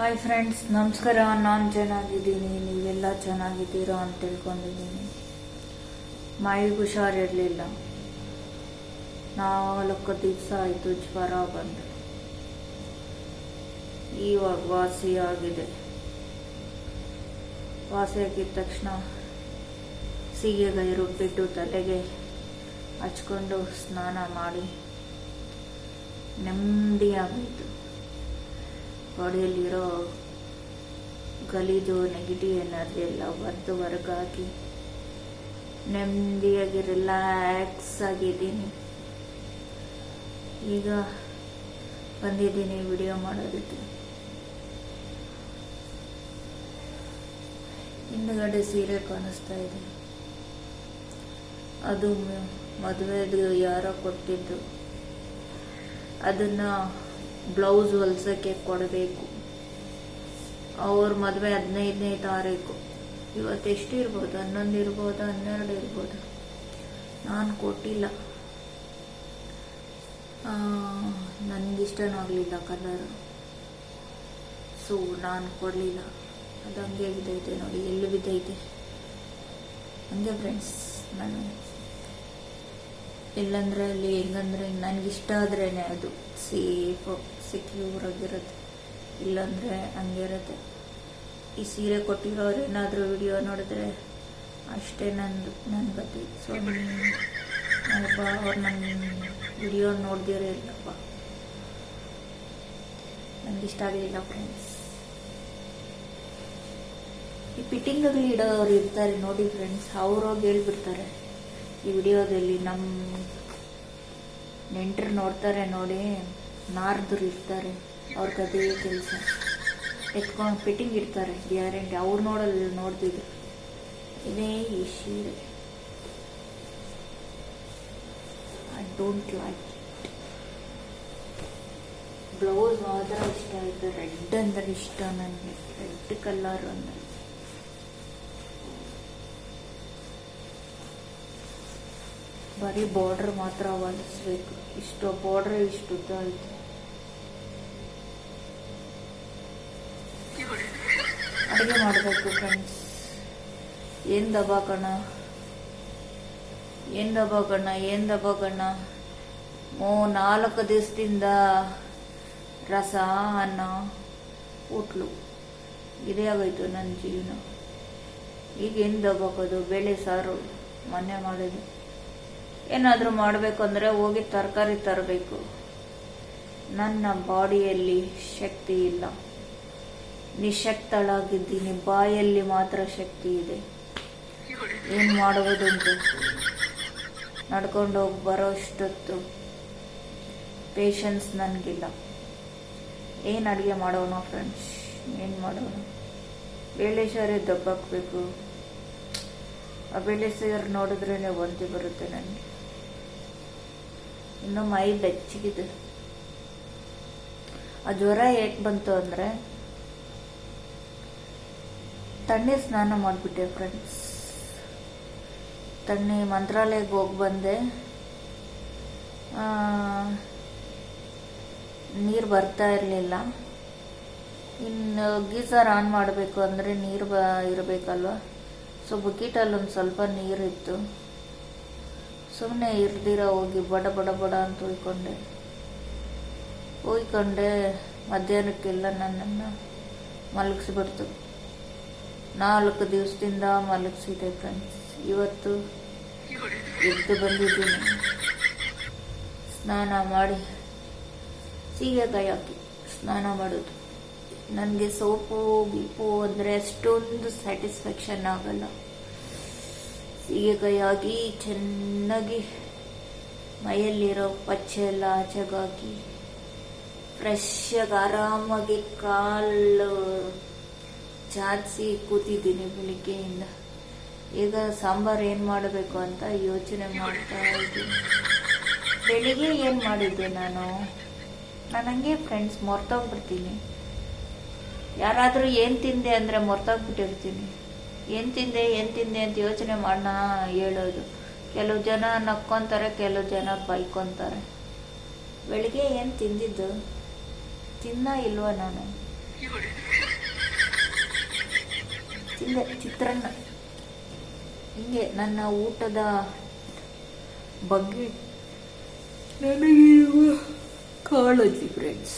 Hi friends ನಮಸ್ಕಾರ. ನಾನು ಚೆನ್ನಾಗಿದ್ದೀನಿ. ನೀವೆಲ್ಲ ಚೆನ್ನಾಗಿದ್ದೀರಾ ಅಂತ ತಿಳ್ಕೊಂಡಿದ್ದೀನಿ. ಮೈಗೆ ಹುಷಾರಿರಲಿಲ್ಲ ನಾಲ್ಕು ದಿವಸ ಆಯಿತು, ಜ್ವರ ಬಂದು. ಇವಾಗ ವಾಸಿ ಆಗಿದೆ. ವಾಸಿ ಆಗಿದ ತಕ್ಷಣ ಸೀಗೆಗಾಯಿ ರುಬ್ಬಿಟ್ಟು ತಲೆಗೆ ಹಚ್ಕೊಂಡು ಸ್ನಾನ ಮಾಡಿ ನೆಮ್ಮದಿಯಾಗೋಯ್ತು ಬಾಡಿಯಲ್ಲಿರೋ ಗಲೀಜು ನೆಗೆಟಿವ್ ಎನರ್ಜಿ ಎಲ್ಲ ಹೊರ್ದು ಹೊರಗಾಗಿ ನೆಮ್ಮದಿಯಾಗಿ ರಿಲ್ಯಾಕ್ಸ್ ಆಗಿದ್ದೀನಿ. ಈಗ ಬಂದಿದ್ದೀನಿ ವಿಡಿಯೋ ಮಾಡೋದಕ್ಕೆ. ಹಿಂದ್ಗಡೆ ಸೀರೆ ಕಾಣಿಸ್ತಾ ಇದೆ. ಅದು ಮದುವೆದು ಯಾರೋ ಕೊಟ್ಟಿದ್ದು. ಅದನ್ನ ಬ್ಲೌಸ್ ಹೊಲ್ಸಕ್ಕೆ ಕೊಡಬೇಕು. ಅವ್ರ ಮದುವೆ ಹದಿನೈದನೇ ತಾರೀಕು. ಇವತ್ತು ಎಷ್ಟು ಇರ್ಬೋದು? ಹನ್ನೊಂದು ಇರ್ಬೋದು, ಹನ್ನೆರಡು ಇರ್ಬೋದು. ನಾನು ಕೊಟ್ಟಿಲ್ಲ. ನನಗಿಷ್ಟನೂ ಆಗಲಿಲ್ಲ ಕಲರ್ ಸೊ ನಾನು ಕೊಡಲಿಲ್ಲ. ಅದು ಹಂಗೆ ಬಿದ್ದೈತೆ ನೋಡಿ, ಎಲ್ಲಿ ಬಿದ್ದೈತೆ? ಹಂಗೆ ಫ್ರೆಂಡ್ಸ್ ನಾನು. ಇಲ್ಲಂದ್ರೆ ಅಲ್ಲಿ ಹೆಂಗಂದ್ರೆ ನನಗಿಷ್ಟ ಆದ್ರೇ ಅದು. ಸೇಫ್ ಸೆಕ್ಯೂರ್ ಆಗಿರುತ್ತೆ ಇಲ್ಲಾಂದರೆ ಹಂಗೆ ಇರುತ್ತೆ ಈ ಸೀರೆ ಕೊಟ್ಟಿರೋರು ಏನಾದರೂ ವಿಡಿಯೋ ನೋಡಿದ್ರೆ ಅಷ್ಟೇ ನಂದು ನನ್ನ ಗತಿ ಸೊ ಅಪ್ಪ, ಅವ್ರು ನನ್ನ ವಿಡಿಯೋ ನೋಡ್ದಿರೇ ಇಲ್ಲಪ್ಪ. ಇಷ್ಟ ಆಗಲಿಲ್ಲ ಫ್ರೆಂಡ್ಸ್ ಈ ಫಿಟ್ಟಿಂಗ್ಗಳು ಇಡೋರು ಇರ್ತಾರೆ ನೋಡಿ ಫ್ರೆಂಡ್ಸ್ ಅವ್ರೋಗಿ ಹೇಳ್ಬಿಡ್ತಾರೆ. ಈ ವಿಡಿಯೋದಲ್ಲಿ ನಮ್ಮ ನೆಂಟರು ನೋಡ್ತಾರೆ ನೋಡಿ. ನಾರ್ದರು ಇರ್ತಾರೆ ಅವ್ರಿಗೆ ಅದೇ ಕೆಲಸ. ಎತ್ಕೊಂಡು ಫಿಟ್ಟಿಂಗ್ ಇರ್ತಾರೆ ಗ್ಯಾರಂಟಿ ಅವ್ರು ನೋಡಲ್ಲ, ನೋಡ್ತಿದ್ರು. ಇದೇ ಈ ಐ ಡೋಂಟ್ ಲೈಕ್ ಬ್ಲೌಸ್ ಮಾತ್ರ ಇಷ್ಟ ಆಯಿತು. ರೆಡ್ ಅಂದ್ರೆ ಇಷ್ಟ ನನಗೆ ರೆಡ್ ಕಲರ್ ಅಂದ್ರೆ. ಬರೀ ಬಾರ್ಡ್ರ್ ಮಾತ್ರ ಹೊಲಿಸ್ಬೇಕು. ಇಷ್ಟು ಬಾರ್ಡರ್ ಇಷ್ಟು ಉದ್ದ ಐತೆ ಅಡುಗೆ ಮಾಡಬೇಕು ಫ್ರೆಂಡ್ಸ್ ಏನು ದಬಾಕಣ ಏನು ದಬಾಕಣ ಏನು ದಬಾಕಣ ಮೂ, ನಾಲ್ಕು ದಿವಸದಿಂದ ರಸ, ಅನ್ನ, ಉಟ್ಲು. ಇದೇ ಆಗೋಯ್ತು ನನ್ನ ಜೀವನ. ಈಗ ಏನು ದಬಾಕೋದು? ಬೇಳೆ, ಸಾರು, ಮೊನ್ನೆ ಮಾಡಿದ್ದು. ಏನಾದರೂ ಮಾಡಬೇಕು ಅಂದರೆ ಹೋಗಿ ತರಕಾರಿ ತರಬೇಕು. ನನ್ನ ಬಾಡಿಯಲ್ಲಿ ಶಕ್ತಿ ಇಲ್ಲ. ನಿಶಕ್ತಳಾಗಿದ್ದೀನಿ. ಬಾಯಲ್ಲಿ ಮಾತ್ರ ಶಕ್ತಿ ಇದೆ. ಏನು ಮಾಡುವುದುಂಟು ನಡ್ಕೊಂಡು ಹೋಗಿ ಬರೋ ಅಷ್ಟೊತ್ತು ಪೇಷನ್ಸ್ ನನಗಿಲ್ಲ. ಏನು ಅಡುಗೆ ಮಾಡೋಣ ಫ್ರೆಂಡ್ಸ್ ಏನು ಮಾಡೋಣ? ಬೇಳೆ ದಬ್ಬಾಕ್ಬೇಕು. ಆ ಬೇಳೆ ಸಾರು ನೋಡಿದ್ರೇ ಒಂದಿ ಬರುತ್ತೆ ನನಗೆ. ಇನ್ನು ಮೈ ಬೆಚ್ಚಗಿದೆ. ಆ ಜ್ವರ ಏಕೆ ಬಂತು ಅಂದರೆ ತಣ್ಣೀರು ಸ್ನಾನ ಮಾಡಿಬಿಟ್ಟೆ ಫ್ರೆಂಡ್ಸ್ ತಣ್ಣಿ ಮಂತ್ರಾಲಯಕ್ಕೆ ಹೋಗಿ ಬಂದೆ. ನೀರು ಬರ್ತಾ ಇರಲಿಲ್ಲ. ಇನ್ನು ಗೀಸರ್ ಆನ್ ಮಾಡಬೇಕು ಅಂದರೆ ನೀರು ಬ, ಇರಬೇಕಲ್ವ? ಸೊ ಬುಕೀಟಲ್ಲಿ ಒಂದು ಸ್ವಲ್ಪ ನೀರಿತ್ತು ಸುಮ್ಮನೆ ಇರ್ದಿರ ಹೋಗಿ ಬಡ ಬಡ ಬಡ ಅಂತ ಉಯ್ಕೊಂಡೆ. ಉಯ್ಕೊಂಡೆ ಮಧ್ಯಾಹ್ನಕ್ಕೆಲ್ಲ ನನ್ನನ್ನು ಮಲಗಿಸ್ಬಿಡ್ತು ನಾಲ್ಕು ದಿವಸದಿಂದ ಮಲಗಿಸಿದೆ ಫ್ರೆಂಡ್ಸ್ ಇವತ್ತು ಎದ್ದು ಬಂದಿದ್ದೀನಿ. ಸ್ನಾನ ಮಾಡಿ ಸೀಗೆಕಾಯಿ ಹಾಕಿ ಸ್ನಾನ ಮಾಡೋದು. ನನಗೆ ಸೋಪು ಗೀಪು ಅಂದರೆ ಅಷ್ಟೊಂದು ಸ್ಯಾಟಿಸ್ಫ್ಯಾಕ್ಷನ್ ಆಗಲ್ಲ. ಸೀಗೆಕಾಯಿ ಹಾಕಿ ಚೆನ್ನಾಗಿ ಮೈಯಲ್ಲಿರೋ ಪಚ್ಚೆ ಎಲ್ಲ ಆಚೆಗಾಕಿ ಫ್ರೆಶ್ ಆಗಿ ಆರಾಮಾಗಿ ಕಾಲು ಚಾಚಿಸಿ ಕೂತಿದ್ದೀನಿ ಬೆಳಿಗ್ಗೆಯಿಂದ. ಈಗ ಸಾಂಬಾರು ಏನು ಮಾಡಬೇಕು ಅಂತ ಯೋಚನೆ ಮಾಡ್ತಾ ಇದ್ದೀನಿ. ಬೆಳಿಗ್ಗೆ ಏನು ಮಾಡಿದ್ದೆ ನಾನು? ನಾನು ಹಂಗೆ ಫ್ರೆಂಡ್ಸ್ ಮರ್ತೋಗ್ಬಿಡ್ತೀನಿ. ಯಾರಾದರೂ ಏನು ತಿಂದೆ ಅಂದರೆ ಮರ್ತೋಗ್ಬಿಟ್ಟಿರ್ತೀನಿ. ಏನು ತಿಂದೆ ಏನು ತಿಂದೆ ಅಂತ ಯೋಚನೆ ಮಾಡೋಣ ಹೇಳೋದು. ಕೆಲವು ಜನ ನಕ್ಕೊಂತಾರೆ, ಕೆಲವು ಜನ ಬೈಕೊತಾರೆ. ಬೆಳಿಗ್ಗೆ ಏನು ತಿಂದಿದ್ದು? ತಿನ್ನ ಇಲ್ವ ನಾನು? ತಿಂದೆ ಚಿತ್ರಾನ್ನ. ಹಿಂಗೆ ನನ್ನ ಊಟದ ಬಗ್ಗೆ ನನಗೆ ಕಾಳಜಿ ಫ್ರೆಂಡ್ಸ್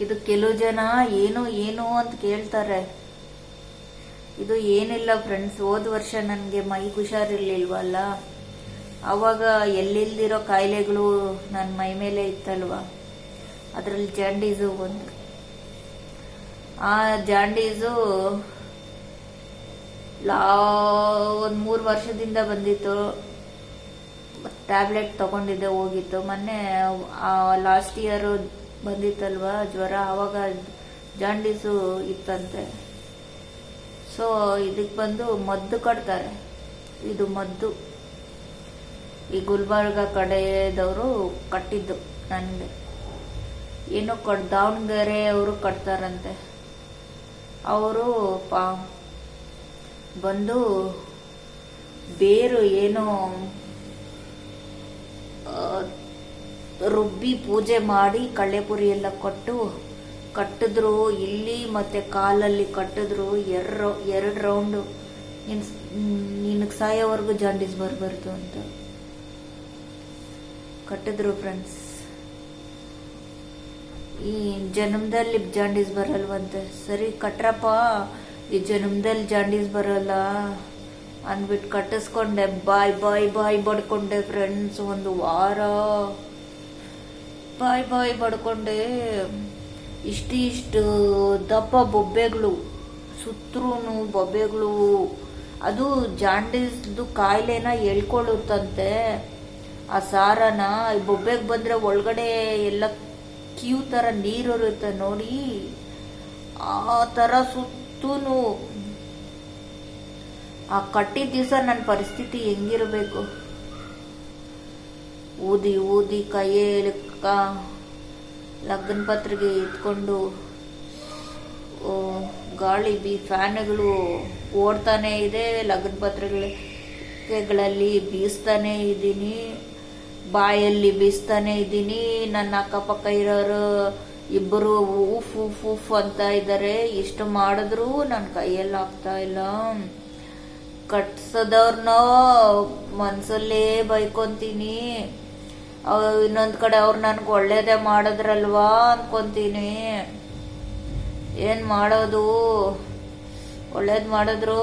ಇದು ಕೆಲವು ಜನ ಏನು ಏನು ಅಂತ ಕೇಳ್ತಾರೆ. ಇದು ಏನಿಲ್ಲ ಫ್ರೆಂಡ್ಸ್ ಹೋದ ವರ್ಷ ನನಗೆ ಮೈ ಹುಷಾರಿರ್ಲಿಲ್ವಲ್ಲ? ಆವಾಗ ಎಲ್ಲಿಲ್ದಿರೋ ಕಾಯಿಲೆಗಳು ನನ್ನ ಮೈ ಮೇಲೆ ಇತ್ತಲ್ವ? ಅದರಲ್ಲಿ ಜಾಂಡೀಸು ಒಂದು ಆ ಜಾಂಡೀಸು ಲಾ, ಒಂದು ಮೂರು ವರ್ಷದಿಂದ ಬಂದಿತ್ತು. ಟ್ಯಾಬ್ಲೆಟ್ ತಗೊಂಡಿದ್ದೆ, ಹೋಗಿತ್ತು. ಮೊನ್ನೆ ಲಾಸ್ಟ್ ಇಯರ್ ಬಂದಿತ್ತಲ್ವ ಜ್ವರ ಆವಾಗ ಜಾಂಡೀಸು ಇತ್ತಂತೆ. ಸೊ ಇದಕ್ಕೆ ಬಂದು ಮದ್ದು ಕಟ್ತಾರೆ. ಇದು ಮದ್ದು. ಈ ಗುಲ್ಬರ್ಗ ಕಡೆದವರು ಕಟ್ಟಿದ್ದು ನನಗೆ. ಏನೋ ಕಟ್ ದಾವಣಗೆರೆ ಅವರು ಕಟ್ತಾರಂತೆ. ಅವರು ಬಂದು ಬೇರು ಏನೋ ರುಬ್ಬಿ ಪೂಜೆ ಮಾಡಿ ಕಳ್ಳೆಪುರಿ ಎಲ್ಲ ಕೊಟ್ಟು ಕಟ್ಟಿದ್ರು. ಇಲ್ಲಿ ಮತ್ತೆ ಕಾಲಲ್ಲಿ ಕಟ್ಟಿದ್ರು. ಎರಡು ಎರಡು ರೌಂಡು ನಿನ್, ನಿನಗೆ ಸಾಯೋವರೆಗೂ ಜಾಂಡೀಸ್ ಬರಬಾರ್ದು ಅಂತ. ಕಟ್ಟಿದ್ರು ಫ್ರೆಂಡ್ಸ್ ಈ ಜನ್ಮದಲ್ಲಿ ಜಾಂಡೀಸ್ ಬರಲ್ವಂತೆ ಸರಿ, ಕಟ್ರಪ್ಪ, ಈ ಜನ್ಮದಲ್ಲಿ ಜಾಂಡೀಸ್ ಬರಲ್ಲ ಅಂದ್ಬಿಟ್ಟು ಕಟ್ಟಿಸ್ಕೊಂಡೆ. ಬಾಯ್ ಬಾಯ್ ಬಾಯ್ ಬಡ್ಕೊಂಡೆ ಫ್ರೆಂಡ್ಸ್ ಒಂದು ವಾರ. ಬಾಯ್ ಬಾಯ್ ಬಡ್ಕೊಂಡೆ. ಇಷ್ಟಿಷ್ಟು ದಪ್ಪ ಬೊಬ್ಬೆಗಳು ಸುತ್ತರೂ ಬೊಬ್ಬೆಗಳು. ಅದು ಜಾಂಡೀಸ್ದು ಕಾಯಿಲೆನ ಎಳ್ಕೊಳ್ಳುತ್ತಂತೆ ಆ ಸಾರನ ಈ ಬೊಬ್ಬೆಗೆ ಬಂದರೆ ಒಳಗಡೆ ಎಲ್ಲ ಕ್ಯೂ ಥರ ನೀರು ಇರುತ್ತೆ ನೋಡಿ ಆ ಥರ ಸುತ್ತೂ ಆ ಕಟ್ಟಿದ ದಿವಸ ನನ್ನ ಪರಿಸ್ಥಿತಿ ಹೆಂಗಿರಬೇಕು? ಊದಿ ಊದಿ ಕೈಯಲ್ಲಿ ಲಗ್ನ ಪತ್ರಿಕೆ ಎತ್ಕೊಂಡು ಗಾಳಿ ಬಿ ಫ್ಯಾನ್ಗಳು ಓಡ್ತಾನೆ ಇದೆ, ಲಗ್ನ ಪತ್ರಿಕೆಗಳಲ್ಲಿ ಬೀಸ್ತಾನೆ ಇದ್ದೀನಿ. ಬಾಯಲ್ಲಿ ಬೀಸ್ತಾನೆ ಇದ್ದೀನಿ. ನನ್ನ ಅಕ್ಕಪಕ್ಕ ಇರೋರು ಇಬ್ಬರು ಉಫ್ ಉಫ್ ಉಫ್ ಅಂತ ಇದ್ದಾರೆ ಇಷ್ಟು ಮಾಡಿದ್ರು ನನ್ನ ಕೈಯಲ್ಲಿ ಆಗ್ತಾ ಇಲ್ಲ. ಕಟ್ಸದವ್ರನ್ನ ಮನ್ಸಲ್ಲೇ ಬೈಕೊಂತೀನಿ. ಇನ್ನೊಂದು ಕಡೆ ಅವ್ರು ನನ್ಗೆ ಒಳ್ಳೇದೇ ಮಾಡಿದ್ರಲ್ವಾ ಅನ್ಕೊಂತೀನಿ. ಏನು ಮಾಡೋದು? ಒಳ್ಳೇದು ಮಾಡಿದ್ರು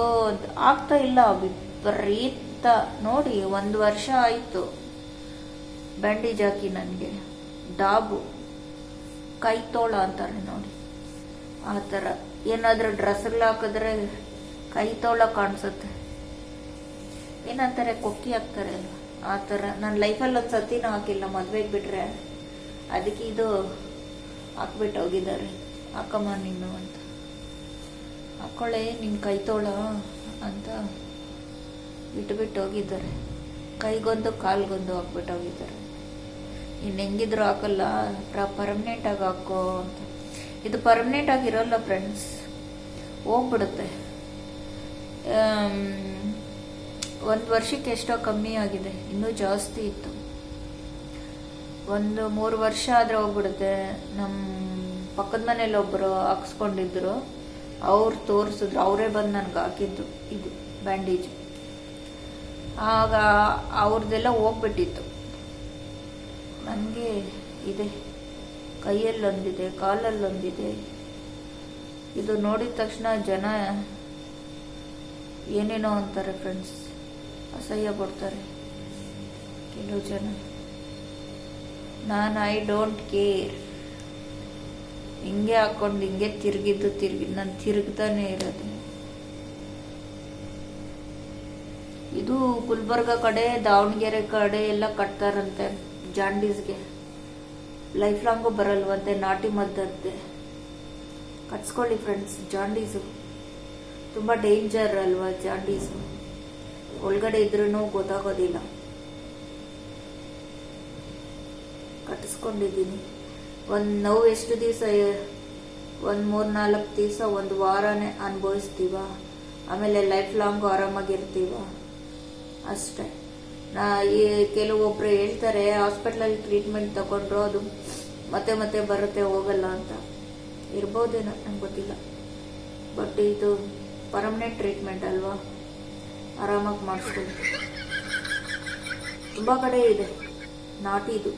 ಆಗ್ತಾ ಇಲ್ಲ. ವಿಪರೀತ. ನೋಡಿ, ಒಂದು ವರ್ಷ ಆಯ್ತು. ಬ್ಯಾಂಡೇಜ್ ಹಾಕಿ ನನಗೆ. ಡಾಬು. ಕೈ ತೋಳ ಅಂತಾರೆ ನೋಡಿ. ಆ ಥರ. ಏನಾದರೂ ಡ್ರೆಸ್ಗಳು ಹಾಕಿದ್ರೆ ಕೈ ತೋಳ ಕಾಣಿಸುತ್ತೆ. ಏನಂತಾರೆ? ಕೊಕ್ಕಿ ಹಾಕ್ತಾರೆ ಅಲ್ವಾ? ಆ ಥರ. ನನ್ನ ಲೈಫಲ್ಲಿ ಒಂದು ಸತಿನೂ ಹಾಕಿಲ್ಲ. ಮದುವೆಗೆ ಬಿಟ್ಟರೆ ಅದಕ್ಕೆ ಇದು ಹಾಕ್ಬಿಟ್ಟು ಹೋಗಿದ್ದಾರೆ. ಹಾಕಮ್ಮ ನೀನು ಅಂತ. ಹಾಕೊಳ್ಳೆ ನಿಮ್ಮ ಕೈ ತೋಳ ಅಂತ ಇಟ್ಬಿಟ್ಟು ಹೋಗಿದ್ದಾರೆ. ಕೈಗೊಂದು ಕಾಲ್ಗೊಂದು ಹಾಕ್ಬಿಟ್ಟು ಹೋಗಿದ್ದಾರೆ. ಇನ್ನು ಹೆಂಗಿದ್ರು ಹಾಕಲ್ಲ ಪರ್ಮನೆಂಟ್ ಆಗಿ ಹಾಕೋ ಅಂತ. ಇದು ಪರ್ಮನೆಂಟ್ ಆಗಿರೋಲ್ಲ ಫ್ರೆಂಡ್ಸ್ ಹೋಗ್ಬಿಡುತ್ತೆ. ಒಂದು ವರ್ಷಕ್ಕೆ ಎಷ್ಟೋ ಕಮ್ಮಿ ಆಗಿದೆ, ಇನ್ನೂ ಜಾಸ್ತಿ ಇತ್ತು. ಒಂದು ಮೂರು ವರ್ಷ ಆದರೆ ಹೋಗ್ಬಿಡುತ್ತೆ. ನಮ್ಮ ಪಕ್ಕದ ಮನೇಲಿ ಒಬ್ಬರು ಹಾಕ್ಸ್ಕೊಂಡಿದ್ರು. ಅವ್ರು ತೋರಿಸಿದ್ರು, ಅವರೇ ಬಂದು ನನಗೆ ಹಾಕಿದ್ದು, ಇದು ಬ್ಯಾಂಡೇಜ್. ಆಗ ಅವ್ರದ್ದೆಲ್ಲ ಹೋಗ್ಬಿಟ್ಟಿತ್ತು. ನನಗೆ ಇದೆ. ಕೈಯಲ್ಲೊಂದಿದೆ, ಕಾಲಲ್ಲೊಂದಿದೆ. ಇದು ನೋಡಿದ ತಕ್ಷಣ ಜನ ಏನೇನೋ ಅಂತಾರೆ ಫ್ರೆಂಡ್ಸ್ ಅಸಹ್ಯ ಕೊಡ್ತಾರೆ ಕೆಲವು ಜನ. ನಾನು ಐ ಡೋಂಟ್ ಕೇರ್ ಹಿಂಗೆ ಹಾಕ್ಕೊಂಡು ಹಿಂಗೆ ತಿರುಗಿದ್ದು ತಿರುಗಿ, ನಾನು ತಿರುಗ್ತಾನೆ ಇರೋದು. ಇದು ಗುಲ್ಬರ್ಗ ಕಡೆ, ದಾವಣಗೆರೆ ಕಡೆ ಎಲ್ಲ ಕಟ್ತಾರಂತೆ. ಜಾಂಡೀಸ್ಗೆ. ಲೈಫ್ ಲಾಂಗು ಬರಲ್ವಂತೆ, ನಾಟಿ ಮದ್ದಂತೆ ಕಟ್ಸ್ಕೊಳ್ಳಿ ಫ್ರೆಂಡ್ಸ್ ಜಾಂಡೀಸು. ತುಂಬ ಡೇಂಜರ್ ಅಲ್ವಾ ಜಾಂಡೀಸು? ಒಳಗಡೆ ಇದ್ರೂ ಗೊತ್ತಾಗೋದಿಲ್ಲ. ಕಟ್ಟಿಸ್ಕೊಂಡಿದ್ದೀನಿ ಒಂದು ನೋವು ಎಷ್ಟು ದಿವಸ, ಒಂದು ಮೂರು ನಾಲ್ಕು ದಿವಸ, ಒಂದು ವಾರನೇ ಅನುಭವಿಸ್ತೀವ? ಆಮೇಲೆ ಲೈಫ್ ಲಾಂಗ್ ಆರಾಮಾಗಿರ್ತೀವ? ಅಷ್ಟೇ. ಈ ಕೆಲವೊಬ್ರು ಹೇಳ್ತಾರೆ ಹಾಸ್ಪಿಟ್ಲಲ್ಲಿ ಟ್ರೀಟ್ಮೆಂಟ್ ತಗೊಂಡ್ರು ಅದು ಮತ್ತೆ ಮತ್ತೆ ಬರುತ್ತೆ, ಹೋಗಲ್ಲ ಅಂತ. ಇರ್ಬೋದೇನೋ, ನಂಗೆ ಗೊತ್ತಿಲ್ಲ. ಬಟ್ ಇದು ಪರ್ಮನೆಂಟ್ ಟ್ರೀಟ್ಮೆಂಟ್ ಅಲ್ವಾ? ಆರಾಮಾಗಿ ಮಾಡಿಸ್ಕೊಂಡು ತುಂಬ ಕಡೆ ಇದೆ. ನಾಟಿದು.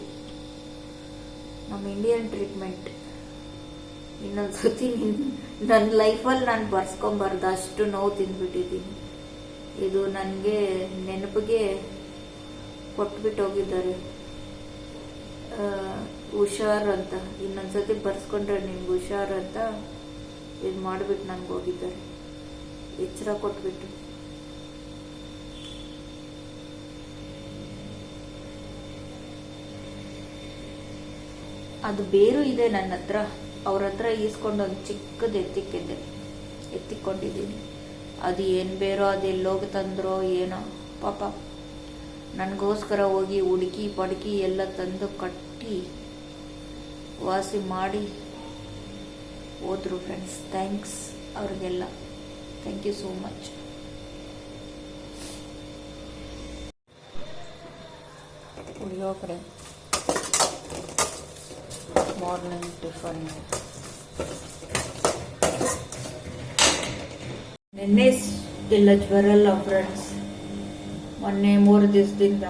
ನಮ್ಮ ಇಂಡಿಯನ್ ಟ್ರೀಟ್ಮೆಂಟ್ ಇನ್ನೊಂದು ಸತಿ ನನ್ನ ಲೈಫಲ್ಲಿ ನಾನು ಬರ್ಸ್ಕೊಂಬಾರ್ದು. ಅಷ್ಟು ನೋವು ತಿಂದ್ಬಿಟ್ಟಿದ್ದೀನಿ ಇದು ನನಗೆ ನೆನಪಿಗೆ ಕೊಟ್ಬಿಟ್ಟು ಹೋಗಿದ್ದಾರೆ ಹುಷಾರ್ ಅಂತ ಇನ್ನೊಂದ್ಸತಿ ಬರ್ಸ್ಕೊಂಡ್ರೆ ನಿಮ್ಗೆ ಹುಷಾರ್ ಅಂತ ಇದು ಮಾಡಿಬಿಟ್ಟು ನನಗೆ ಹೋಗಿದ್ದಾರೆ. ಎಚ್ಚರ ಕೊಟ್ಬಿಟ್ಟು. ಅದು ಬೇರು ಇದೆ ನನ್ನ ಹತ್ರ. ಅವ್ರ ಹತ್ರ ಈಸ್ಕೊಂಡು ಒಂದು ಚಿಕ್ಕದು ಎತ್ತಿಕ್ಕಿದ್ದೆ. ಎತ್ತಿಕೊಂಡಿದ್ದೀನಿ ಅದು ಏನು ಬೇರೋ ಅದು ಎಲ್ಲೋಗಿ ತಂದ್ರೋ ಏನೋ. ಪಾಪ. ನನಗೋಸ್ಕರ ಹೋಗಿ ಹುಡುಕಿ ಪಡುಕಿ ಎಲ್ಲ ತಂದು ಕಟ್ಟಿ ವಾಸಿ ಮಾಡಿ ಹೋದರು ಫ್ರೆಂಡ್ಸ್ ಥ್ಯಾಂಕ್ಸ್ ಅವ್ರಿಗೆಲ್ಲ. ಥ್ಯಾಂಕ್ ಯು ಸೋ ಮಚ್ ಉಳಿಯೋ ಕಡೆ ಮಾರ್ನಿಂಗ್ ಟಿಫನ್ ನೆನ್ನೆ ಎಲ್ಲ ಜ್ವರಲ್ಲ ಫ್ರೆಂಡ್ಸ್ ಮೊನ್ನೆ ಮೂರು ದಿವಸದಿಂದ.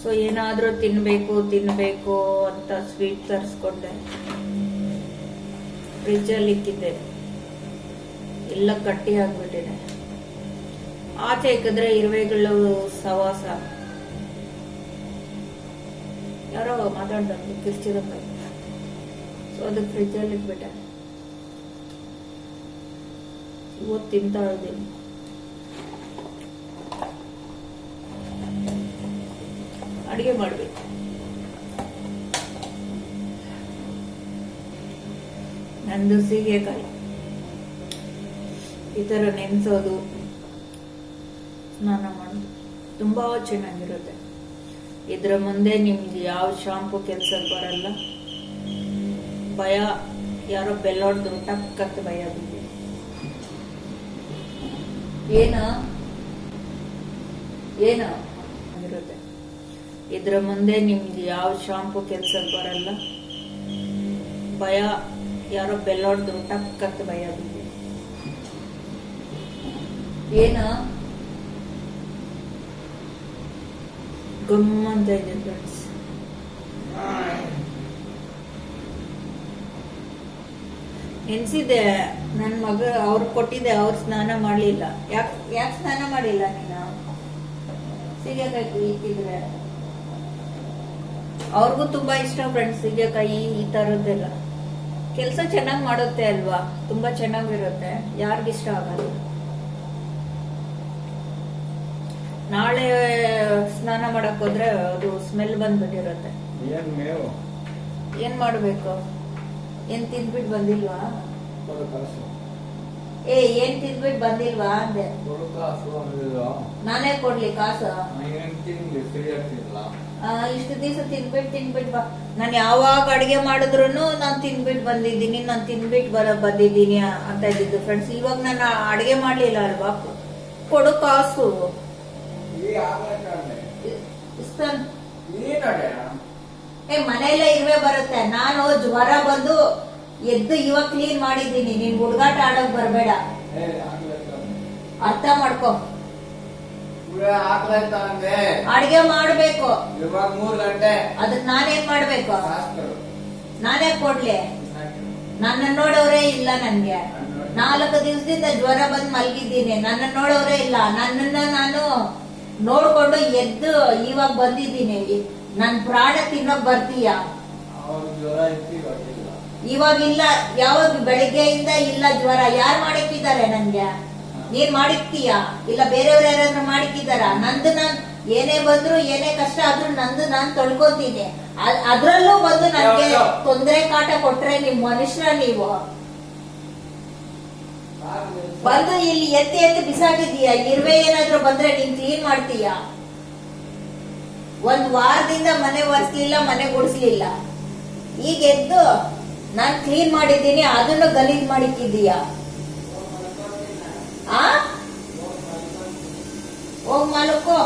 ಸೊ ಏನಾದರೂ ತಿನ್ನಬೇಕು ತಿನ್ನಬೇಕು ಅಂತ ಸ್ವೀಟ್ ತರಿಸ್ಕೊಂಡೆ. ಫ್ರಿಜ್ಜಲ್ಲಿ ಇಕ್ಕಿದ್ದೆ. ಎಲ್ಲ ಗಟ್ಟಿ ಆಗ್ಬಿಟ್ಟಿದೆ. ಆಚೆ ಇಕ್ಕಿದ್ರೆ ಇರುವೆಗಳು ಸವಾಸ. ಯಾರೋ ಮಾತಾಡ್ದಂಗೆ ಕಿರ್ಚಿರಪ್ಪ ಸೊ ಅದಕ್ಕೆ ಫ್ರಿಜ್ಜಲ್ಲಿ ಇಟ್ಬಿಟ್ಟೆ. ಇವತ್ತು ತಿಂತಾ ಇದ್ದೀನಿ. ಅಡುಗೆ ಮಾಡಬೇಕು. ನಂದು ಸೀಗೆಕಾಯಿ ಈ ಥರ ನೆನೆಸೋದು, ಸ್ನಾನ ಮಾಡೋದು ತುಂಬ ಚೆನ್ನಾಗಿರುತ್ತೆ. ಇದ್ರ ಮುಂದೆ ನಿಮ್ಗೆ ಯಾವ ಶಾಂಪು ಕೆಲ್ಸಕ್ಕೆ ಬರಲ್ಲ. ಭಯ, ಯಾರೋ ಬೆಲ್ಲೊಡ್ದು ಟಕ್ಕಂತ ಭಯ ಬಿದ್ದಿದೆ ಏನ? ಏನ? ಇದ್ರ ಮುಂದೆ ನಿಮ್ಗೆ ಯಾವ ಶಾಂಪು ಕೆಲ್ಸಕ್ಕೆ ಬರಲ್ಲ. ಭಯ, ಯಾರೋ ಬೆಲ್ಲೊಡ್ದು ಟಕ್ಕಂತ ಭಯ ಬಿದ್ದು ಏನ? ಗಮ್ ಅಂತ ಇದೆ ಫ್ರೆಂಡ್ಸ್ ಎನ್ಸಿದೆ ನನ್ನ ಮಗ ಅವ್ರು ಕೊಟ್ಟಿದ್ದೆ, ಅವ್ರು ಸ್ನಾನ ಮಾಡಲಿಲ್ಲ. ಯಾಕೆ ಯಾಕೆ ಸ್ನಾನ ಮಾಡಿಲ್ಲ ನೀನು? ಸಿಗಬೇಕು ಇಟ್ಟಿದ್ರೆ ಅವ್ರಿಗೂ ತುಂಬಾ ಇಷ್ಟ ಫ್ರೆಂಡ್ಸ್ ಸೀಗೆಕಾಯಿ ಈ ತರದ್ದೆಲ್ಲ. ಕೆಲಸ ಚೆನ್ನಾಗಿ ಮಾಡುತ್ತೆ ಅಲ್ವಾ? ತುಂಬಾ ಚೆನ್ನಾಗಿರುತ್ತೆ. ಯಾರಿಗಿಷ್ಟ ಆಗಲ್ಲ. ನಾಳೆ ಸ್ನಾನ ಮಾಡಕ್ ಹೋದ್ರೆ ಅದು ಸ್ಮೆಲ್ ಬಂದ್ಬಿಟ್ಟಿರುತ್ತೆ. ಏನ್ ಮಾಡ್ಬೇಕು? ಏನ್ ತಿಂದ್ಬಿಟ್ಟು ಬಂದಿಲ್ವಾ? ಏ ಏನ್ ತಿಂದ್ಬಿಟ್ಟು ಬಂದಿಲ್ವಾ ಅಂದೆ. ಕೊಡ್ಲಿ ಕಾಸು ಏನ್ ನಾನೇ ಕೊಡ್ಲಿ ಕಾಸು. ಇಷ್ಟು ದಿವಸ ತಿನ್ಬಿಟ್ಟು ತಿನ್ಬಿಟ್ಟು ಬಾ. ನಾನು ಯಾವಾಗ ಅಡಿಗೆ ಮಾಡಿದ್ರು ನಾನು ತಿನ್ಬಿಟ್ಟು ಬಂದಿದ್ದೀನಿ ನಾನು ತಿನ್ಬಿಟ್ಟು ಬರ ಬಂದಿದ್ದೀನಿ ಅಂತ ಇದ್ದಿದ್ದು ಫ್ರೆಂಡ್ಸ್ ಇವಾಗ ನಾನು ಅಡಿಗೆ ಮಾಡ್ಲಿಲ್ಲ ಅಲ್ವಾ? ಕೊಡು ಕಾಸು. ಏ ಮನೆಯಲ್ಲೇ ಇರುವೆ ಬರುತ್ತೆ. ನಾನು ಜ್ವರ ಬಂದು ಎದ್ದು ಇವಾಗ ಕ್ಲೀನ್ ಮಾಡಿದ್ದೀನಿ. ನಿನ್ ಹುಡುಗಾಟ ಆಡೋಕ್ ಬರ್ಬೇಡ. ಅರ್ಥ ಮಾಡ್ಕೊ. ಅಂದೆ. ಅಡಿಗೆ ಮಾಡ್ಬೇಕು. ಇವಾಗ ಮೂರ್ ಗಂಟೆ. ಅದಕ್ ನಾನೇನ್ ಮಾಡ್ಬೇಕು? ನಾನೇ ಕೊಡ್ಲಿ. ನನ್ನ ನೋಡೋರೇ ಇಲ್ಲ ನನ್ಗೆ. ನಾಲ್ಕು ದಿವಸದಿಂದ ಜ್ವರ ಬಂದ್ ಮಲ್ಗಿದ್ದೀನಿ. ನನ್ನ ನೋಡೋರೇ ಇಲ್ಲ. ನನ್ನನ್ನ ನಾನು ನೋಡ್ಕೊಂಡು ಎದ್ದು ಇವಾಗ ಬಂದಿದ್ದೀನಿ. ನನ್ ಪ್ರಾಣ ತಿನ್ನೋಕ್ ಬರ್ತೀಯ? ಅವ್ರ ಜ್ವರ ಇತ್ತು ಗೊತ್ತಿಲ್ಲ ಇವಾಗ ಇಲ್ಲ. ಯಾವಾಗ ಬೆಳಿಗ್ಗೆಯಿಂದ ಇಲ್ಲ ಜ್ವರ. ಯಾರು ಮಾಡಕ್ಕಿದ್ದಾರೆ ನನ್ಗೆ? ನೀನ್ ಮಾಡಿಕ್ತೀಯ ಇಲ್ಲ ಬೇರೆಯವ್ರ ಯಾರಾದ್ರೂ ಮಾಡಿಕ್ಕಿದಾರ ನಂದು ನಾನ್ ಏನೇ ಬಂದ್ರು ಏನೇ ಕಷ್ಟ ಆದ್ರೂ ನಂದು ನಾನ್ ತೊಳ್ಕೊತೀನಿ. ಅದ್ರಲ್ಲೂ ಬಂದು ನನ್ಗೆ ತೊಂದ್ರೆ ಕಾಟ ಕೊಟ್ರೆ ನಿಮ್ ಮನುಷ್ಯರ ನೀವು. ಬಂದು ಇಲ್ಲಿ ಎತ್ತಿ ಎತ್ತಿ ಬಿಸಾಕಿದೀಯ ಇರುವೆ ಏನಾದ್ರು ಬಂದ್ರೆ ನೀನ್ ಕ್ಲೀನ್ ಮಾಡ್ತೀಯ? ಒಂದ್ ವಾರದಿಂದ ಮನೆ ಒರೆಸ್ಲಿಲ್ಲ ಮನೆ ಗುಡಿಸ್ಲಿಲ್ಲ. ಈಗ ಎದ್ದು ನಾನ್ ಕ್ಲೀನ್ ಮಾಡಿದ್ದೀನಿ ಅದನ್ನು ಗಲೀಜ್ ಮಾಡಿಕ್ಕಿದೀಯ ಆ? ಹೋಗ್ ಮಲ್ಕೋ.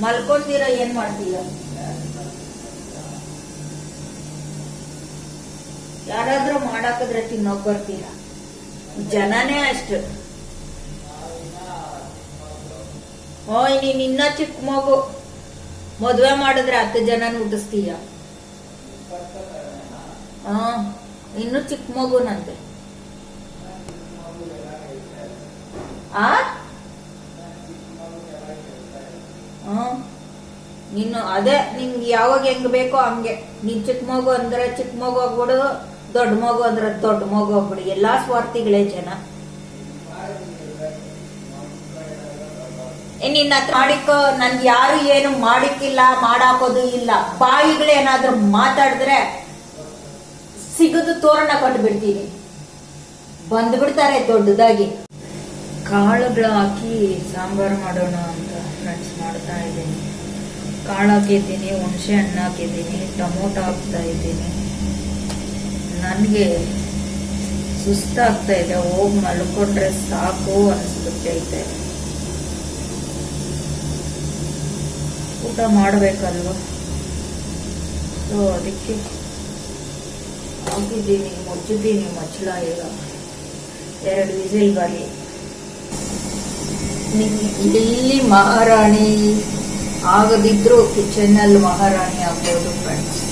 ಮಲ್ಕೊಂತೀರ, ಏನ್ ಮಾಡ್ತೀಯ ಯಾರಾದ್ರೂ ಮಾಡಾಕಿದ್ರೆ ತಿನ್ನೋಕ್ ಬರ್ತೀರಾ? ಜನನೇ ಅಷ್ಟ. ಓಯ್, ನೀನ್ ಇನ್ನ ಚಿಕ್ಕ ಮಗು. ಮದ್ವೆ ಮಾಡಿದ್ರೆ ಹತ್ತು ಜನನ ಹುಟ್ಟಿಸ್ತೀಯ? ಹಾ ಇನ್ನು ಚಿಕ್ಕ ಮಗು ಆ? ನೀನು ಅದೇ ನಿಂಗೆ ಯಾವಾಗ ಹೆಂಗ್ ಬೇಕೋ ಹಂಗೆ. ನೀನ್ ಚಿಕ್ಕ ಮಗು ಅಂದ್ರೆ ಚಿಕ್ಕ ಮಗು ಆಗ್ಬಿಡು, ದೊಡ್ಡ ಮಗು ಅಂದ್ರೆ ದೊಡ್ಡ ಮಗು ಆಗ್ಬಿಡು. ಎಲ್ಲಾ ಸ್ವಾರ್ಥಿಗಳೇ ಜನ. ನಿನ್ನ ಮಾಡಿಕೋ. ನನ್ಗೆ ಯಾರು ಏನು ಮಾಡಿಕ್ಕಿಲ್ಲ ಮಾಡಾಕೋದು ಇಲ್ಲ. ಬಾಯಿಗಳೇನಾದ್ರೂ ಮಾತಾಡಿದ್ರೆ ಸಿಗದು ತೋರಣ ಕೊಟ್ಟು ಬಿಡ್ತೀನಿ ಬಂದ್ಬಿಡ್ತಾರೆ ದೊಡ್ಡದಾಗಿ. ಕಾಳುಗಳು ಹಾಕಿ ಸಾಂಬಾರು ಮಾಡೋಣ ಅಂತ ಫ್ರೆಂಡ್ಸ್ ಮಾಡ್ತಾ ಇದ್ದೀನಿ. ಕಾಳು ಹಾಕಿದ್ದೀನಿ, ಹುಣಸೆ ಹಣ್ಣು ಹಾಕಿದ್ದೀನಿ, ಟೊಮೊಟೊ ಹಾಕ್ತಾ ಇದ್ದೀನಿ. ನನಗೆ ಸುಸ್ತಾಗ್ತಾ ಇದೆ, ಹೋಗಿ ಮಲ್ಕೊಂಡ್ರೆ ಸಾಕು ಅನಿಸ್ಬಿಟ್ಟೈತೆ. ಊಟ ಮಾಡಬೇಕಲ್ವ? ಸೊ ಅದಕ್ಕೆ ಹಾಕಿದ್ದೀನಿ ಮುಚ್ಚಿದ್ದೀನಿ ಮಚ್ಚಲ ಈಗ. ಎರಡು ವಿಸಿಲ್ ಬರಲಿ. ಇಲ್ಲಿ ಮಹಾರಾಣಿ ಆಗದಿದ್ರು ಕಿಚನ್ ಅಲ್ಲಿ ಮಹಾರಾಣಿ ಆಗ್ಬೋದು ಫ್ರೆಂಡ್ಸ್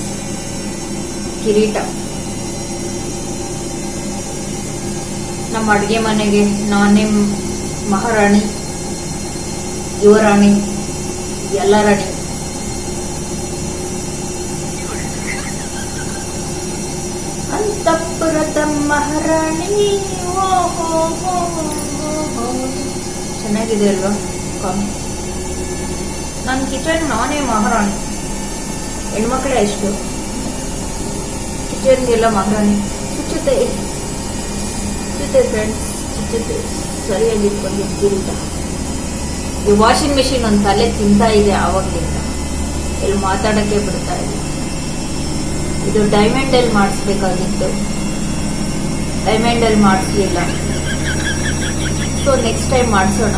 ಕಿರೀಟ. ನಮ್ಮ ಅಡುಗೆ ಮನೆಗೆ ನಾನೇ ಮಹಾರಾಣಿ, ಯುವರಾಣಿ, ಎಲ್ಲ ರಾಣಿ. ಅಂತಪುರದ ಮಹಾರಾಣಿ ಓ ಹೋ ಹೋ. ಚೆನ್ನಾಗಿದೆ ಅಲ್ವಾ? ಕಾಮ್. ನನ್ನ ಕಿಚನ್ ನಾನೇ ಮಹಾರಾಣಿ. ಹೆಣ್ಮಕ್ಳೇ ಅಷ್ಟು. ಕಿಚನ್ಗೆಲ್ಲ ಮಹಾರಾಣಿ. ಚುಚ್ಚುತ್ತೆ. ಚುಚ್ಚುತ್ತೆ ಫ್ರೆಂಡ್ಸ್ ಚುಚ್ಚುತ್ತೆ. ಸರಿಯಾಗಿ ಇಟ್ಕೊಂಡು ಈ ವಾಷಿಂಗ್ ಮೆಷಿನ್ ಒಂದು ತಲೆ ತಿಂತಾ ಇದೆ ಆವಾಗಲಿಂದ. ಎಲ್ಲಿ ಮಾತಾಡೋಕ್ಕೆ ಬಿಡ್ತಾ ಇದೆ. ಇದು ಡೈಮಂಡಲ್ಲಿ ಮಾಡಿಸ್ಬೇಕಾಗಿತ್ತು. ಡೈಮಂಡಲ್ಲಿ ಮಾಡಿಸ್ಲಿಲ್ಲ. ಸೊ ನೆಕ್ಸ್ಟ್ ಟೈಮ್ ಮಾಡಿಸೋಣ.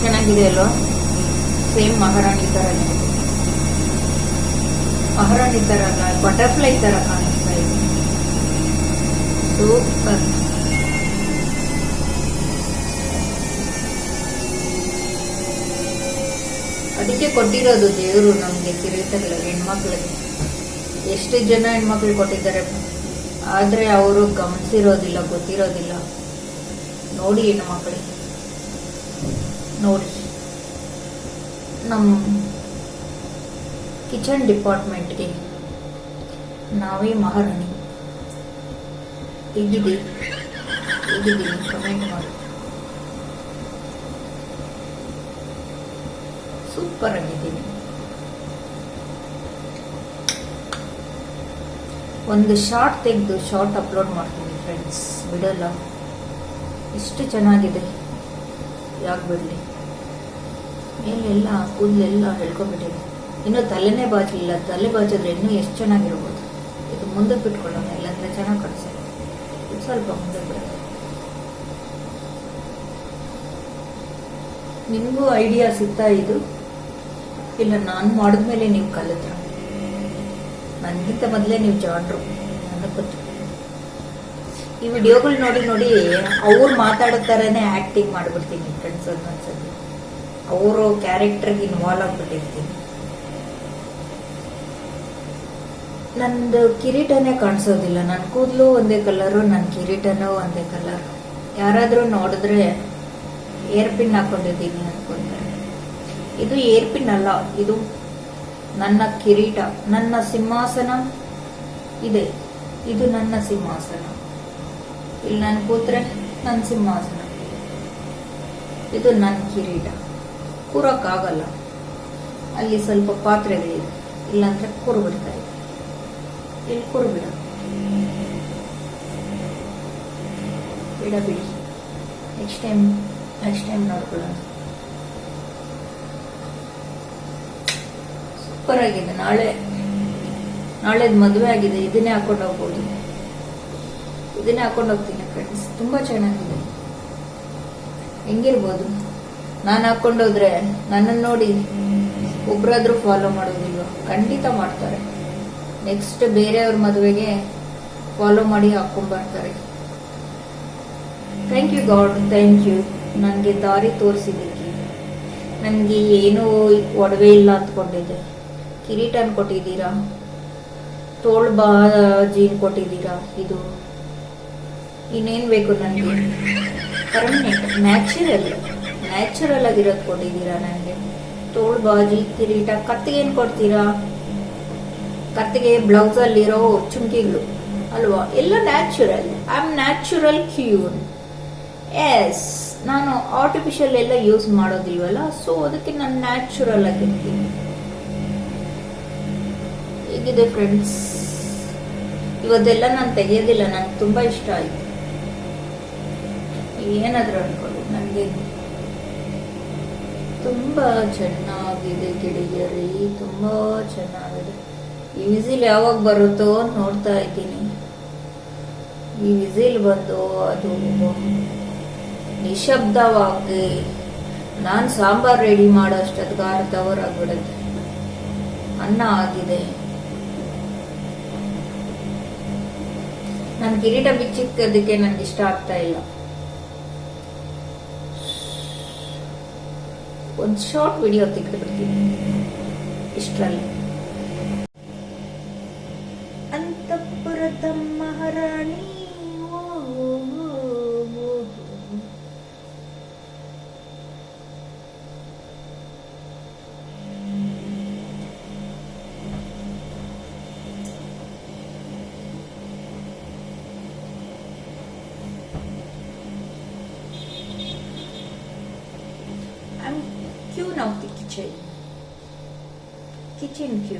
ಚೆನ್ನಾಗಿದೆ ಅಲ್ವಾ? ಸೇಮ್ ಮಹಾರಾಣಿ ಥರ. ಮಹಾರಾಣಿ ಥರ ಬಟರ್ಫ್ಲೈ ಥರ ಕಾಣಿಸ್ತಾ ಇದೆ. ಸೂಪರ್ ಅದಕ್ಕೆ ಕೊಟ್ಟಿರೋದು ದೇವರು ನಮಗೆ ಕಿರೀಟಗಳು ಹೆಣ್ಮಕ್ಳಿಗೆ ಎಷ್ಟು ಜನ ಹೆಣ್ಮಕ್ಳು ಕೊಟ್ಟಿದ್ದಾರೆ? ಆದರೆ ಅವರು ಗಮನಿಸಿರೋದಿಲ್ಲ, ಗೊತ್ತಿರೋದಿಲ್ಲ. ನೋಡಿ ಹೆಣ್ಮಕ್ಳಿಗೆ ನೋಡಿ. ನಮ್ಮ ಕಿಚನ್ ಡಿಪಾರ್ಟ್ಮೆಂಟ್ಗೆ ನಾವೇ ಮಹಾರಾಣಿ. ಇದ್ದೀವಿ ಇದ್ದೀವಿ ಕಮೆಂಟ್ ಮಾಡಿ. ಸೂಪರ್ ಆಗಿದ್ದೀನಿ ಒಂದು ಶಾರ್ಟ್ ತೆಗೆದು ಶಾರ್ಟ್ ಅಪ್ಲೋಡ್ ಮಾಡ್ತೀನಿ ಫ್ರೆಂಡ್ಸ್ ಬಿಡಲ್ಲ? ಇಷ್ಟು ಚೆನ್ನಾಗಿದೆ. ಯಾಕೆ ಬರಲಿ? ಮೇಲೆಲ್ಲ ಕೂದಲೆಲ್ಲ ಹೇಳ್ಕೊಬಿಟ್ಟಿದೆ. ಇನ್ನೂ ತಲೆನೇ ಬಾಚಲಿಲ್ಲ. ತಲೆ ಬಾಚಿದ್ರೆ ಇನ್ನೂ ಎಷ್ಟು ಚೆನ್ನಾಗಿರ್ಬೋದು. ಇದು ಮುಂದೆ ಬಿಟ್ಕೊಳ್ಳೋಣ, ಇಲ್ಲಾಂದ್ರೆ ಚೆನ್ನಾಗಿ ಕಾಣಿಸಲ್ಲ. ಇದು ಸ್ವಲ್ಪ ಮುಂದೆ ಬಿಡೋದು ನಿಮಗೂ ಐಡಿಯಾ ಸಿಗ್ತಾ ಇದು? ಇಲ್ಲ, ನಾನು ಮಾಡಿದ್ಮೇಲೆ ನೀವು ಕಲಿತ್ರ? ನನಗಿಂತ ಮೊದಲೇ ನೀವು ಜಾಡ್ರು ನನಗೆ ಗೊತ್ತು ಈ ವಿಡಿಯೋಗಳು ನೋಡಿ ನೋಡಿ ಅವ್ರು ಮಾತಾಡೋ ಥರನೇ ಆ್ಯಕ್ಟಿಂಗ್ ಮಾಡಿಬಿಡ್ತೀನಿ ಫ್ರೆಂಡ್ಸ್ ಒಂದೊಂದ್ಸತಿ ಅವರು ಕ್ಯಾರೆಕ್ಟರ್ಗೆ ಇನ್ವಾಲ್ವ್ ಆಗ್ಬಿಟ್ಟಿರ್ತೀನಿ. ನಂದು ಕಿರೀಟನೇ ಕಾಣಿಸೋದಿಲ್ಲ. ನನ್ನ ಕೂದಲು ಒಂದೇ ಕಲರು ನನ್ನ ಕಿರೀಟನೂ ಒಂದೇ ಕಲರ್ ಯಾರಾದರೂ ನೋಡಿದ್ರೆ ಏರ್ ಪಿನ್ ಹಾಕೊಂಡಿದ್ದೀನಿ ಅನ್ಕೊಂತಾರೆ. ಇದು ಏರ್ ಪಿನ್ ಅಲ್ಲ, ಇದು ನನ್ನ ಕಿರೀಟ, ನನ್ನ ಸಿಂಹಾಸನ ಇದೆ. ಇದು ನನ್ನ ಸಿಂಹಾಸನ. ಇಲ್ಲಿ ನಾನು ಕೂತ್ರೆ ನನ್ನ ಸಿಂಹಾಸನ. ಇದು ನನ್ನ ಕಿರೀಟ. ಕೂರೋಕ್ಕಾಗಲ್ಲ. ಅಲ್ಲಿ ಸ್ವಲ್ಪ ಪಾತ್ರೆಗಳಿದೆ ಇಲ್ಲಾಂದ್ರೆ ಕೂರು ಬಿಡ್ತಾ ಇದೆ. ಇಲ್ಲಿ ಕೂರು ಬಿಡ ಬಿಡ ಬಿಡಿ ನೆಕ್ಸ್ಟ್ ಟೈಮ್ ನೆಕ್ಸ್ಟ್ ಟೈಮ್ ನೋಡ್ಕೊಳ್ಳೋಣ. ಸೂಪರ್ ಆಗಿದೆ. ನಾಳೆ, ನಾಳೆದು ಮದುವೆ ಆಗಿದೆ. ಇದನ್ನೇ ಹಾಕೊಂಡು ಹೋಗ್ಬೋದು. ಇದನ್ನೇ ಹಾಕೊಂಡು ಹೋಗ್ತೀನಿ. ಫ್ರೆಂಡ್ಸ್ ತುಂಬ ಚೆನ್ನಾಗಿದೆ. ಹೆಂಗಿರ್ಬೋದು? ನಾನು ಹಾಕ್ಕೊಂಡೋದ್ರೆ ನನ್ನನ್ನು ನೋಡಿ ಒಬ್ರಾದ್ರೂ ಫಾಲೋ ಮಾಡೋದಿಲ್ವ? ಖಂಡಿತ ಮಾಡ್ತಾರೆ. ನೆಕ್ಸ್ಟ್ ಬೇರೆಯವ್ರ ಮದುವೆಗೆ ಫಾಲೋ ಮಾಡಿ ಹಾಕೊಂಡ್ಬರ್ತಾರೆ thank you God thank you ನನಗೆ ದಾರಿ ತೋರಿಸಿದ್ದಕ್ಕೆ. ನನಗೆ ಏನೂ ಒಡವೆ ಇಲ್ಲ ಅಂದ್ಕೊಂಡಿದ್ದೆ. ಕಿರೀಟನ್ ಕೊಟ್ಟಿದ್ದೀರಾ? ತೋಳ್ ಬಾಜೀನ್ ಕೊಟ್ಟಿದ್ದೀರಾ? ಇದು ಇನ್ನೇನು ಬೇಕು ನನಗೆ ಪರ್ಮನೆಂಟ್ ನ್ಯಾಚುರಲ್ ನ್ಯಾಚುರಲ್ ಆಗಿರೋದು ಕೊಟ್ಟಿದ್ದೀರಾ ನನಗೆ ತೋಳು ಬಾಜಿ, ಕಿರೀಟ, ಕತ್ತಿಗೆ ಏನು ಕೊಡ್ತೀರಾ? ಕತ್ತಿಗೆ ಬ್ಲೌಸಲ್ಲಿರೋ ಚುಮ್ಕಿಗಳು, ಅಲ್ವಾ? ಎಲ್ಲ natural I am natural queen yes ನಾನು ಆರ್ಟಿಫಿಷಿಯಲ್ ಎಲ್ಲ ಯೂಸ್ ಮಾಡೋದಿಲ್ವಲ್ಲ ಸೊ ಅದಕ್ಕೆ ನಾನು ನ್ಯಾಚುರಲ್ ಆಗಿರ್ತೀನಿ. ಹೇಗಿದೆ ಫ್ರೆಂಡ್ಸ್ ಇವತ್ತೆಲ್ಲ ನಾನು ತೆಗೆಯೋದಿಲ್ಲ ನನಗೆ ತುಂಬ ಇಷ್ಟ ಆಯ್ತು. ಏನಾದರೂ ಅನ್ಕೊಳ್ಳಿ. ನನಗೆ ತುಂಬ ಚೆನ್ನಾಗಿದೆ ಗಿಡಿಗರಿ ತುಂಬ ಚೆನ್ನಾಗಿದೆ. ಈ ವಿಸಿಲ್ ಯಾವಾಗ ಬರುತ್ತೋ ನೋಡ್ತಾ ಇದ್ದೀನಿ. ಈ ವಿಸಿಲ್ ಬಂದು ಅದು ನಿಶಬ್ದವಾಗಿ ನಾನು ಸಾಂಬಾರ್ ರೆಡಿ ಮಾಡೋ ಅಷ್ಟೊತ್ತಿಗೆ ಅರ್ಧ ಅವರ್ ಆಗ್ಬಿಡುತ್ತೆ ಅನ್ನ ಆಗಿದೆ. ನಾನು ಕಿರೀಟ ಬಿಚ್ಚಿಕ್ಕದಕ್ಕೆ ನನಗೆ ಇಷ್ಟ ಆಗ್ತಾ ಇಲ್ಲ. ಒಂದು ಶಾರ್ಟ್ ವಿಡಿಯೋ ತೆಗೆದುಬಿಡ್ತೀನಿ ಇಷ್ಟರಲ್ಲಿ. ಅಂತಃಪುರದ ಮಹಾರಾಣಿ 金球